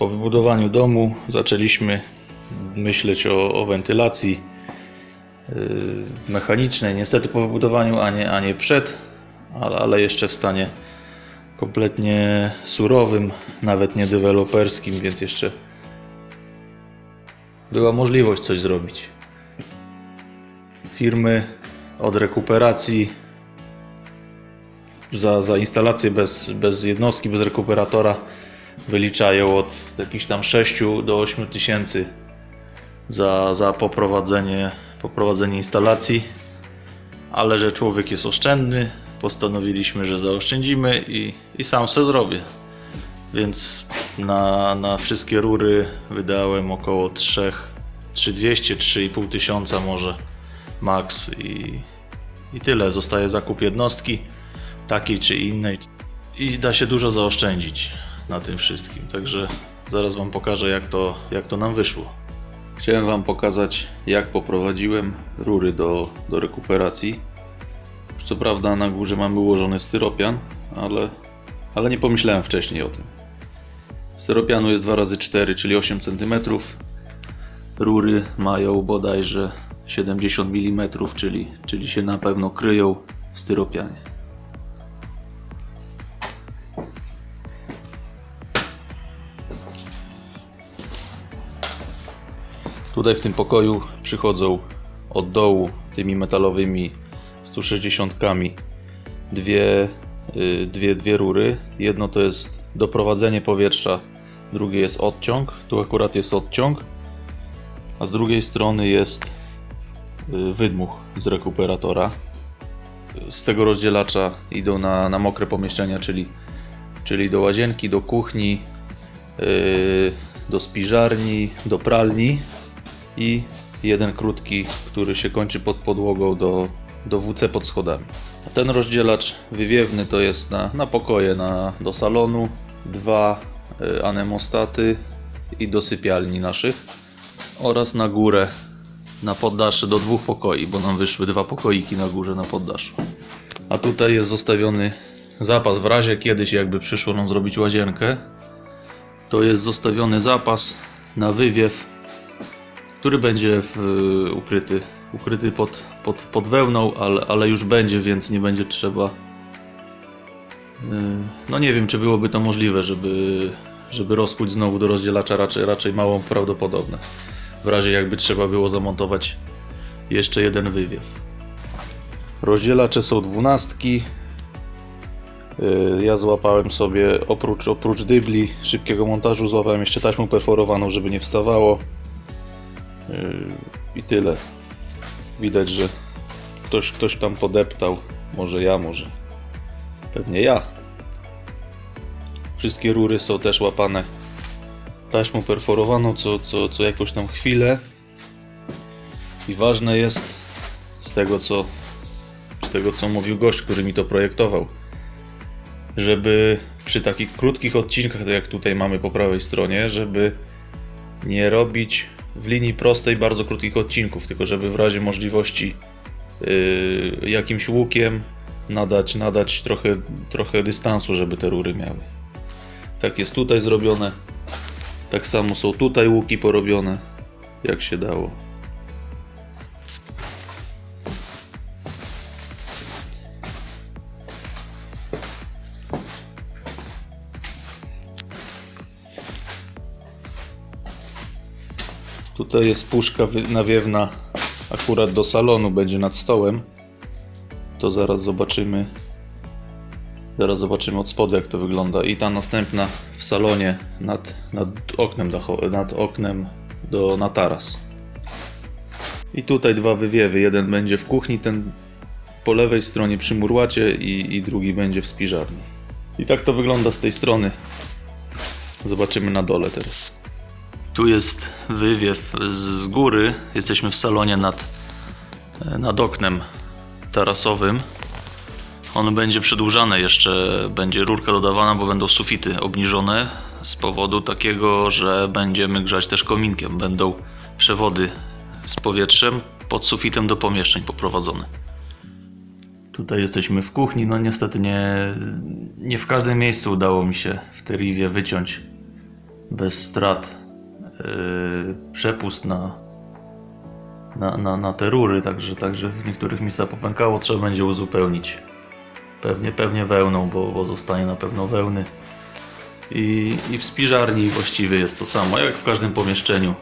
Po wybudowaniu domu zaczęliśmy myśleć o, o wentylacji yy, mechanicznej. Niestety po wybudowaniu, a nie, a nie przed, ale, ale jeszcze w stanie kompletnie surowym, nawet nie deweloperskim, więc jeszcze była możliwość coś zrobić. Firmy od rekuperacji za, za instalację bez, bez jednostki, bez rekuperatora wyliczają od jakichś tam 6 do 8 tysięcy za, za poprowadzenie, poprowadzenie instalacji, ale że człowiek jest oszczędny, postanowiliśmy, że zaoszczędzimy i, i sam se zrobię. Więc na, na wszystkie rury wydałem około 3, 3200, 3,5 tysiąca może max i, i tyle. Zostaje zakup jednostki takiej czy innej i da się dużo zaoszczędzić na tym wszystkim. Także zaraz Wam pokażę jak to, jak to nam wyszło. Chciałem Wam pokazać jak poprowadziłem rury do, do rekuperacji. Co prawda na górze mamy ułożony styropian, ale, ale nie pomyślałem wcześniej o tym. Styropianu jest 2x4, czyli 8 cm. Rury mają bodajże 70 mm, czyli, czyli się na pewno kryją w styropianie. Tutaj w tym pokoju przychodzą od dołu tymi metalowymi 160 dwie, y, dwie, dwie rury. Jedno to jest doprowadzenie powietrza, drugie jest odciąg. Tu akurat jest odciąg, a z drugiej strony jest y, wydmuch z rekuperatora. Z tego rozdzielacza idą na, na mokre pomieszczenia, czyli, czyli do łazienki, do kuchni, y, do spiżarni, do pralni i jeden krótki, który się kończy pod podłogą do, do WC pod schodami. Ten rozdzielacz wywiewny to jest na, na pokoje, na, do salonu, dwa y, anemostaty i do sypialni naszych oraz na górę, na poddasze do dwóch pokoi, bo nam wyszły dwa pokoiki na górze na poddaszu. A tutaj jest zostawiony zapas w razie kiedyś jakby przyszło nam zrobić łazienkę, to jest zostawiony zapas na wywiew który będzie w, ukryty, ukryty pod, pod, pod wełną, ale, ale już będzie, więc nie będzie trzeba. Yy, No nie wiem, czy byłoby to możliwe, żeby, żeby rozkuć znowu do rozdzielacza, raczej, raczej mało prawdopodobne. W razie jakby trzeba było zamontować jeszcze jeden wywiew. Rozdzielacze są dwunastki. Yy, Ja złapałem sobie oprócz, oprócz dybli szybkiego montażu, złapałem jeszcze taśmę perforowaną, żeby nie wstawało. Yy, I tyle. Widać, że ktoś, ktoś tam podeptał. Może ja, może. Pewnie ja. Wszystkie rury są też łapane taśmą perforowaną co, co, co jakąś tam chwilę. I ważne jest z tego co z tego co mówił gość, który mi to projektował, żeby przy takich krótkich odcinkach, tak jak tutaj mamy po prawej stronie, żeby nie robić w linii prostej bardzo krótkich odcinków, tylko żeby w razie możliwości yy, jakimś łukiem nadać, nadać trochę, trochę dystansu, żeby te rury miały. Tak jest tutaj zrobione. Tak samo są tutaj łuki porobione, jak się dało. Tutaj jest puszka nawiewna akurat do salonu, będzie nad stołem. To zaraz zobaczymy. Zaraz zobaczymy od spodu jak to wygląda. I ta następna w salonie nad, nad oknem dacho- nad oknem do, na taras. I tutaj dwa wywiewy. Jeden będzie w kuchni, ten po lewej stronie przy murłacie i, i drugi będzie w spiżarni. I tak to wygląda z tej strony. Zobaczymy na dole teraz. Tu jest wywiew z, góry. Jesteśmy w salonie nad, nad oknem tarasowym. On będzie przedłużany jeszcze, będzie rurka dodawana, bo będą sufity obniżone z powodu takiego, że będziemy grzać też kominkiem. Będą przewody z powietrzem pod sufitem do pomieszczeń poprowadzone. Tutaj jesteśmy w kuchni. No niestety nie, nie w każdym miejscu udało mi się w tej riwie wyciąć bez strat przepust na, na, na, na te rury, także, także w niektórych miejscach popękało, trzeba będzie uzupełnić. Pewnie, pewnie wełną, bo, bo zostanie na pewno wełny. I, I w spiżarni właściwie jest to samo, jak w każdym pomieszczeniu.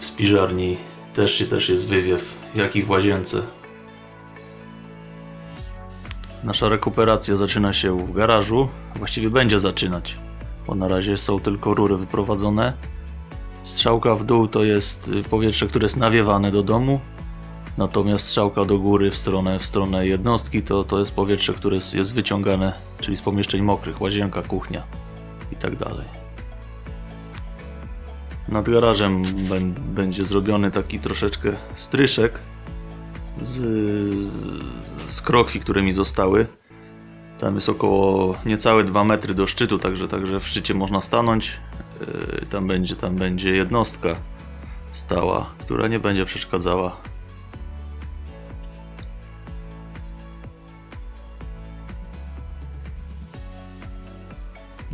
W spiżarni też, też jest wywiew, jak i w łazience. Nasza rekuperacja zaczyna się w garażu, właściwie będzie zaczynać, bo na razie są tylko rury wyprowadzone. Strzałka w dół to jest y, powietrze, które jest nawiewane do domu, natomiast strzałka do góry w stronę, w stronę jednostki to, to jest powietrze, które jest, jest wyciągane, czyli z pomieszczeń mokrych, łazienka, kuchnia i tak. Nad garażem bę- będzie zrobiony taki troszeczkę stryszek z, z, z krokwi, które mi zostały. Tam jest około niecałe 2 metry do szczytu, także, także w szczycie można stanąć. Yy, Tam będzie, tam będzie jednostka stała, która nie będzie przeszkadzała.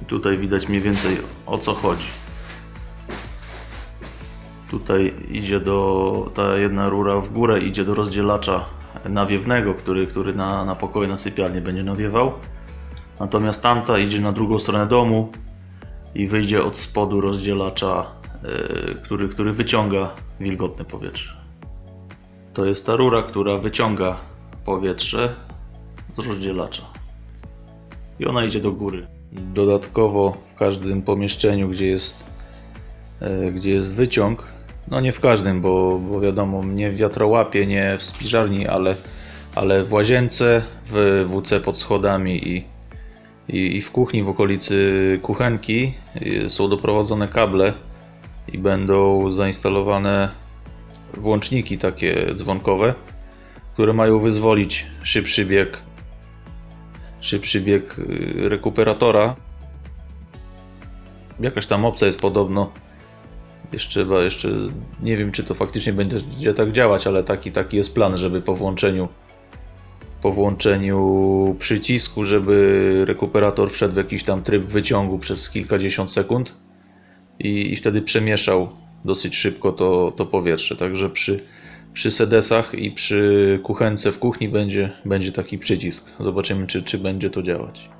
Tutaj widać mniej więcej o co chodzi. Tutaj idzie do, ta jedna rura w górę idzie do rozdzielacza nawiewnego, który, który na, na pokoje, na sypialnię będzie nawiewał. Natomiast tamta idzie na drugą stronę domu i wyjdzie od spodu rozdzielacza, yy, który, który wyciąga wilgotne powietrze. To jest ta rura, która wyciąga powietrze z rozdzielacza. I ona idzie do góry. Dodatkowo w każdym pomieszczeniu, gdzie jest e, gdzie jest wyciąg. No nie w każdym, bo, bo wiadomo, nie w wiatrołapie, nie w spiżarni, ale, ale w łazience, w WC pod schodami i, i, i w kuchni, w okolicy kuchenki y, są doprowadzone kable i będą zainstalowane włączniki takie dzwonkowe, które mają wyzwolić szybszy bieg szybszy bieg y, rekuperatora. Jakaś tam opcja jest podobno. Jeszcze, jeszcze nie wiem, czy to faktycznie będzie tak działać, ale taki, taki jest plan, żeby po włączeniu po włączeniu przycisku, żeby rekuperator wszedł w jakiś tam tryb wyciągu przez kilkadziesiąt sekund i, i wtedy przemieszał dosyć szybko to, to powietrze. Także przy, przy sedesach i przy kuchence w kuchni będzie, będzie taki przycisk. Zobaczymy, czy, czy będzie to działać.